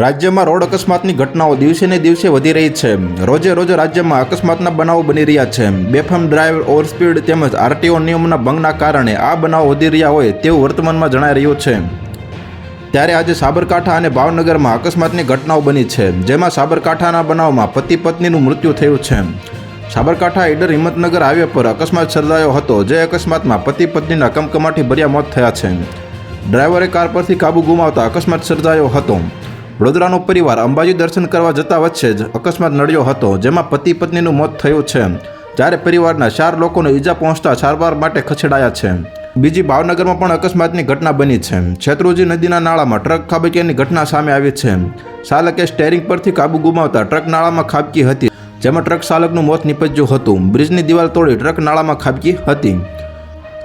રાજ્યમાં રોડ અકસ્માતની ઘટનાઓ દિવસે ને દિવસે વધી રહી છે. રોજે રોજ રાજ્યમાં અકસ્માતના બનાવો બની રહ્યા છે. બેફામ ડ્રાઈવ, ઓવરસ્પીડ તેમજ આરટીઓ નિયમોના ભંગના કારણે આ બનાવો વધી રહ્યા હોય તેવું વર્તમાનમાં જણાઈ રહ્યું છે. ત્યારે આજે સાબરકાંઠા અને ભાવનગરમાં અકસ્માતની ઘટનાઓ બની છે, જેમાં સાબરકાંઠાના બનાવમાં પતિ પત્નીનું મૃત્યુ થયું છે. સાબરકાંઠા ઈડર હિંમતનગર હાઈવે પર અકસ્માત સર્જાયો હતો, જે અકસ્માતમાં પતિ પત્નીના કમકમાટી ભર્યા મોત થયા છે. ડ્રાઈવરે કાર પરથી કાબુ ગુમાવતા અકસ્માત સર્જાયો હતો. વડોદરાનો પરિવાર અંબાજી દર્શન કરવા જતા વચ્ચે જ અકસ્માત નડ્યો હતો, જેમાં પતિ પત્નીનું મોત થયું છે. જ્યારે પરિવારના ચાર લોકોને ઈજા પહોંચતા સારવાર માટે ખસેડાયા છે. બીજી ભાવનગરમાં પણ અકસ્માતની ઘટના બની છે. છેત્રુજી નદીના નાળામાં ટ્રક ખાબક્યાની ઘટના સામે આવી છે. ચાલકે સ્ટેરિંગ પરથી કાબુ ગુમાવતા ટ્રક નાળામાં ખાબકી હતી, જેમાં ટ્રક ચાલકનું મોત નીપજ્યું હતું. બ્રિજની દિવાલ તોડી ટ્રક નાળામાં ખાબકી હતી.